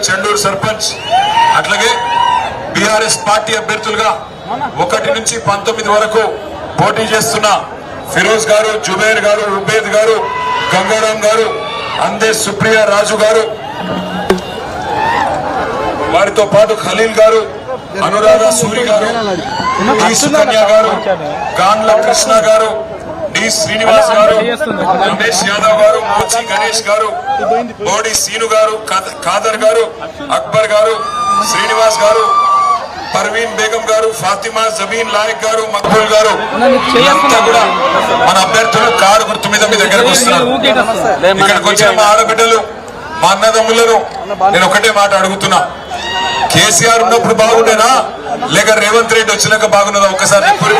చెండూరు సర్పంచ్. అట్లాగే BRS party అభ్యర్థులుగా ఒకటి నుంచి పంతొమ్మిది వరకు పోటీ చేస్తున్న ఫిరోజ్ గారు జుబేర్ గారు ఉబేద్ గారు గంగారాం గారు అందే సుప్రియ రాజు గారు వారితో పాటు ఖలీల్ గారు అనురాధ సూరి గారు సుకన్య గారు గాన్ల కృష్ణ గారు డి శ్రీనివాస్ గారు రమేష్ యాదవ్ గారు మోచి గణేష్ గారు మోడీ సీను గారు ఖాదర్ గారు అక్బర్ గారు శ్రీనివాస్ గారు పర్వీన్ బేగం గారు ఫాతిమా జబీన్ లాయక్ గారు మక్బూల్ గారు. వీళ్ళంతా కూడా మన అభ్యర్థులు కారు గుర్తు మీద మీ దగ్గరకు వస్తున్నారు. ఇక్కడికి వచ్చిన మా ఆడబిడ్డలు మా అన్నదమ్ములను నేను ఒకటే మాట అడుగుతున్నా. కేసీఆర్ ఉన్నప్పుడు బాగుండేనా? లేక రేవంత్ రెడ్డి వచ్చినాక బాగున్నదా ఒక్కసారి చెప్పుర్రి.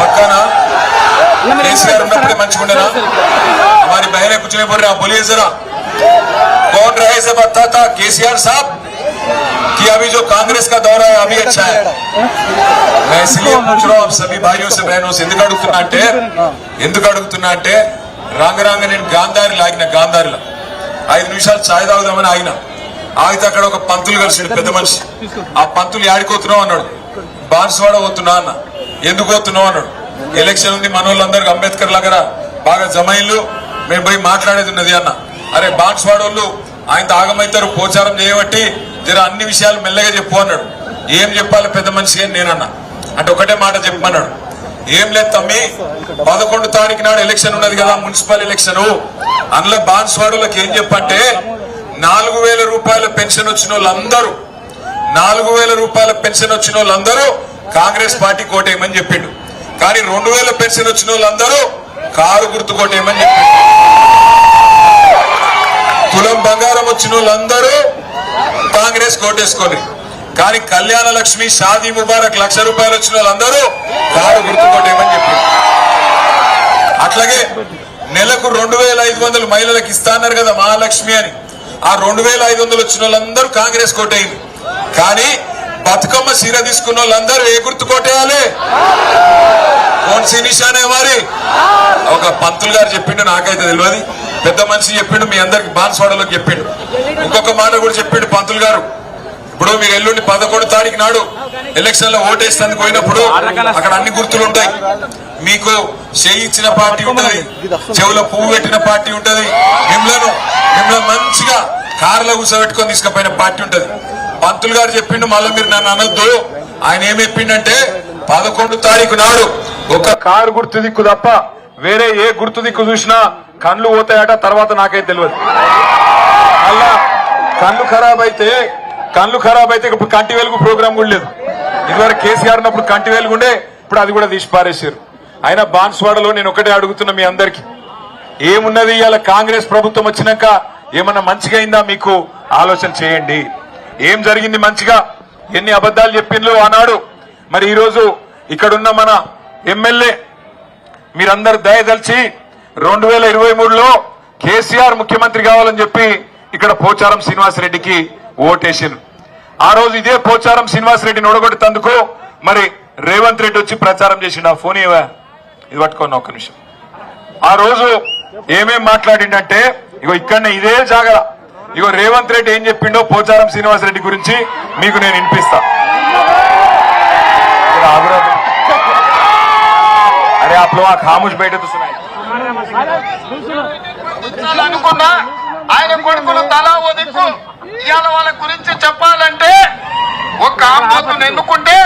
పక్కానా కేసీఆర్ ఉన్నప్పుడే మంచిగుండేనా हमारी बहनें कुछ नहीं बोल रहे आप बोलिए जरा कौन रहे से बताता केसीआर साहब कि अभी जो कांग्रेस का दौरा है अभी अच्छा है मैं इसलिए पूछ रहा हूँ आप सभी भाइयों से बहनों से ఎందుకు అడుగుతున్నా అంటే ఎందుకు అడుగుతున్నా అంటే రాంగ రాంగ నేను గాంధారి లాగిన గాంధారిలో ఐదు నిమిషాలు ఛాయ్ తాగుదామని ఆగిన ఆగితే అక్కడ ఒక పంతులు కలిసిండు పెద్ద మనిషి ఆ పంతులు యాడిపోతున్నావు అన్నాడు బాన్స్వాడ పోతున్నా అన్న ఎందుకు పోతున్నావు అన్నాడు ఎలక్షన్ ఉంది మన వాళ్ళందరికి అంబేద్కర్ దగ్గర బాగా జమైన్లు మేము పోయి మాట్లాడేది ఉన్నది అన్న. అరే బాన్స్వాడ వాళ్ళు ఆయన తాగమైతారు పోచారం చేయబట్టి జర అన్ని విషయాలు మెల్లగా చెప్పు అన్నాడు. ఏం చెప్పాలి పెద్ద మనిషి అని నేనన్నా. అంటే ఒకటే మాట చెప్పమన్నాడు. ఏం లేదు తమ్మి పదకొండు తారీఖు నాడు ఎలక్షన్ ఉన్నది కదా మున్సిపల్ ఎలక్షన్. అందులో బాన్స్వాడులకు ఏం చెప్పంటే నాలుగు వేల రూపాయల పెన్షన్ వచ్చిన వాళ్ళందరూ నాలుగు వేల రూపాయల పెన్షన్ వచ్చిన వాళ్ళందరూ కాంగ్రెస్ పార్టీ కోటేయమని చెప్పిండు. కానీ రెండు వేల పెన్షన్ వచ్చిన వాళ్ళందరూ కారు గుర్తుకోటేమని చెప్పి. కులం తులం బంగారం వచ్చిన వాళ్ళందరూ కాంగ్రెస్ కోటేసుకొని. కానీ కళ్యాణ లక్ష్మి షాదీ ముబారక్ లక్ష రూపాయలు వచ్చిన వాళ్ళందరూ కారు గుర్తుకోటేమని చెప్పి. అట్లాగే నెలకు రెండు వేల ఐదు వందలు మహిళలకు ఇస్తా అన్నారు కదా మహాలక్ష్మి అని. ఆ రెండు వేల ఐదు వందలు వచ్చిన వాళ్ళందరూ కాంగ్రెస్ కోటైంది కానీ బతుకమ్మ సీర తీసుకున్న వాళ్ళందరూ ఏ గుర్తు కొట్టేయాలి? కోన్సీ నిషానే వారి ఒక పంతులు గారు చెప్పిండు నాకైతే తెలియదు. పెద్ద మనిషి చెప్పిండు మీ అందరికి బాన్స్వాడలోకి చెప్పిండు. ఇంకొక మాట కూడా చెప్పిండు పంతులు గారు. ఇప్పుడు మీరు ఎల్లుండి పదకొండు తారీఖు నాడు ఎలక్షన్లో ఓటేస్తానికి పోయినప్పుడు అక్కడ అన్ని గుర్తులు ఉంటాయి. మీకు చేయి ఇచ్చిన పార్టీ ఉంటది చెవులో పువ్వు పెట్టిన పార్టీ ఉంటది మిమ్మలను మిమ్మల్ని మంచిగా కారులో కూర్చోబెట్టుకొని తీసుకుపోయిన పార్టీ ఉంటది. పంతులు గారు చెప్పిండు మళ్ళీ మీరు నన్ను అనొద్దు. ఆయన ఏం చెప్పిండంటే పదకొండు తారీఖు నాడు ఒక కారు గుర్తు దిక్కు తప్ప వేరే ఏ గుర్తు దిక్కు చూసినా కళ్ళు పోతాయట తర్వాత నాకైతే తెలియదు. మళ్ళా కళ్ళు ఖరాబ్ అయితే కళ్ళు ఖరాబ్ అయితే ఇప్పుడు కంటి వెలుగు ప్రోగ్రామ్ కూడా లేదు. ఇదివరకు కేసీఆర్ ఉన్నప్పుడు కంటి వెలుగు ఉండే ఇప్పుడు అది కూడా తీసి పారేశారు. అయినా బాన్స్వాడలో నేను ఒకటే అడుగుతున్నా మీ అందరికి. ఏమున్నది ఇవాళ కాంగ్రెస్ ప్రభుత్వం వచ్చినాక ఏమన్నా మంచిగా అయిందా మీకు? ఆలోచన చేయండి. ఏం జరిగింది మంచిగా? ఎన్ని అబద్ధాలు చెప్పిండ్రు ఆనాడు? మరి ఈరోజు ఇక్కడున్న మన ఎమ్మెల్యే మీరందరు దయదలిచి రెండు వేల ఇరవై మూడులో కేసీఆర్ ముఖ్యమంత్రి కావాలని చెప్పి ఇక్కడ పోచారం శ్రీనివాసరెడ్డికి ఓటేసింది ఆ రోజు ఇదే పోచారం శ్రీనివాసరెడ్డిని ఓడగొట్టేందుకు మరి రేవంత్ రెడ్డి వచ్చి ప్రచారం చేసిండు. ఆ ఫోన్ ఏవా? ఇది పట్టుకోండి ఒక్క నిమిషం. ఆ రోజు ఏమేం మాట్లాడిండంటే ఇగో ఇక్కడనే ఇదే జాగ్రత్త ఇగో రేవంత్ రెడ్డి ఏం చెప్పిండో పోచారం శ్రీనివాసరెడ్డి గురించి మీకు నేను వినిపిస్తా. అరే అప్పుడు ఆ ఖాముష్ బయట అనుకున్నా ఆయన కొడుకులు తలా వదిలు ఇవాళ వాళ్ళ గురించి చెప్పాలంటే ఒక ఆంబోతులు ఎన్నుకుంటే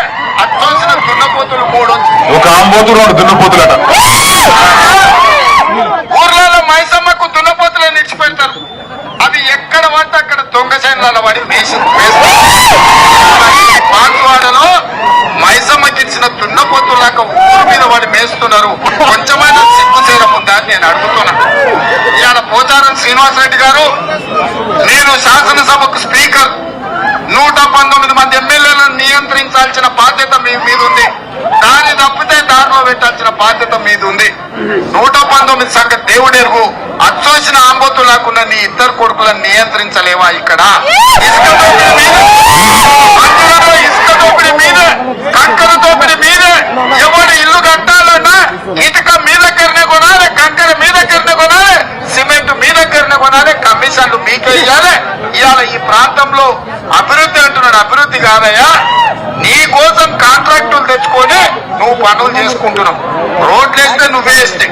అత్యవసర దున్నపోతులు మూడు ఒక ఆంబోతులు దున్నపోతులట. ఊర్లలో మైస దున్నపోతులాక ఊరి మీద వాడి మేస్తున్నారు. కొంచెమైనా సిగ్గు ఉందని నేను అడుగుతున్నాను. ఇవాళ పోచారం శ్రీనివాసరెడ్డి గారు నేను శాసనసభకు స్పీకర్. నూట పంతొమ్మిది మంది ఎమ్మెల్యేలను నియంత్రించాల్సిన బాధ్యత మీ మీద ఉంది. దాన్ని తప్పితే దారిలో పెట్టాల్సిన బాధ్యత మీద ఉంది. నూట పంతొమ్మిది సంఖ్య దేవుడెరుగు. అచ్చోసిన ఆంబోతు లేకుండా నీ ఇద్దరు కొడుకులను నియంత్రించలేవా ఇక్కడ? ఇటుక మీ దగ్గరనే కొనాలి కంకర మీ దగ్గరనే కొనాలి సిమెంట్ మీ దగ్గరనే కొనాలి కమిషన్లు మీకే ఇవ్వాలి ఇవాళ ఈ ప్రాంతంలో అభివృద్ధి అంటున్నాడు. అభివృద్ధి కాదయ్యా నీ కోసం కాంట్రాక్టులు తెచ్చుకొని నువ్వు పనులు చేసుకుంటున్నావు. రోడ్లు వేస్తే నువ్వే వేస్తే.